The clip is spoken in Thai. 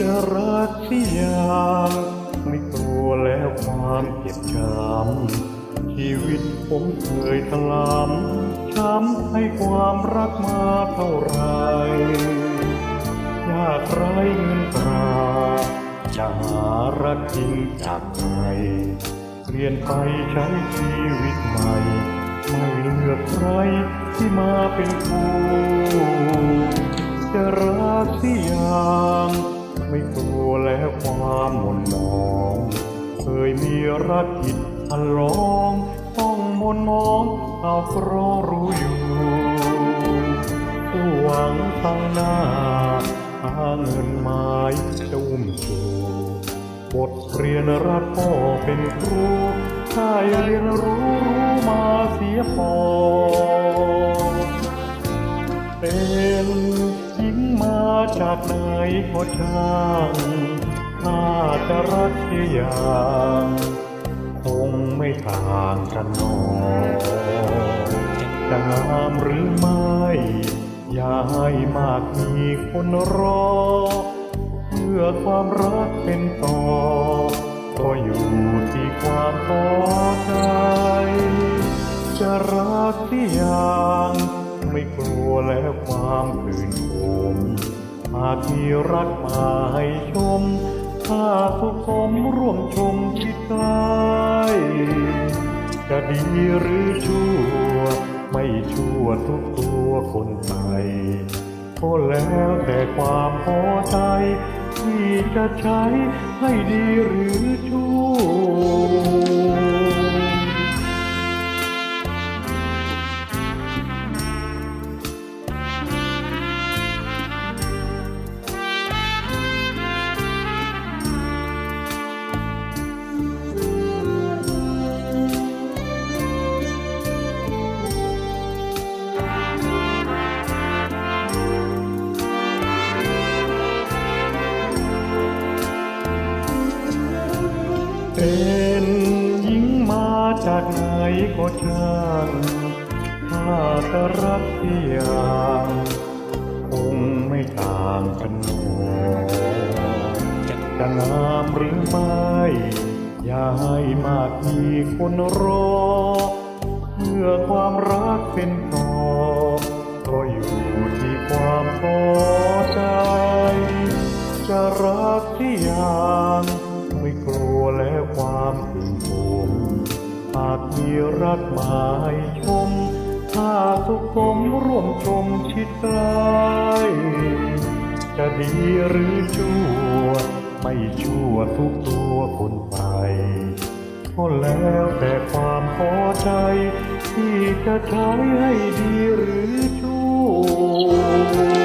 จะรักที่ยางไม่กลัวแล้วความเจ็บช้ำชีวิตผมเคยถลำช้ำให้ความรักมาเท่าไหรยากไรเงินตราจะหารักจริงจากใครเปลี่ยนไปใช้ชีวิตใหม่ไม่เลือกใครที่มาเป็นคู่จะรักที่ยัง ไม่กลัวแล้วความหม่นมอง เคยมีรักผิดพันลองต้องมนมองเอาเพราะรู้อยู่ผู้หวังทางหน้าหาเงินไม้จะอุ้มชูบทเรียนรักพ่อเป็นครูถ้าเรียนรู้รู้มาเสียพอเป็นหญิงมา จากไหนก็ช่างถ้าจะรักที่อย่างคงไม่ต่างกันหนอจะงามหรือไม่ อย่าให้มากมีคนรอ เพื่อความรักเป็นต่อ ก็อยู่ที่ความพอใจจะรักที่ยังไม่กลัวแล้วความผื่นโคม หากมีรักมาให้ชมถ้าทุกผมร่วมชมชิดใกล้จะดีหรือชั่ว ไม่ชั่วทุกตัวคนไปก็แล้วแต่ความพอใจ ที่จะใช้ให้ดีหรือชั่ว จากไหนก็ช่างถ้าจะรักที่อย่างคงไม่ต่างกันหนอจะงามหรือไม่ อย่าให้มากมีคนรอ เพื่อความรักเป็นต่อก็อยู่ที่ความพอใจ จะรักที่อย่างไม่กลัวแล้วความตื่นผม หากมีรักหมาให้ชม ถ้าทุกผมร่วมชมชิดใกล้จะดีหรือชั่ว ไม่ชั่วทุกตัวคนไปก็แล้วแต่ความพอใจ ที่จะใช้ให้ดีหรือชั่ว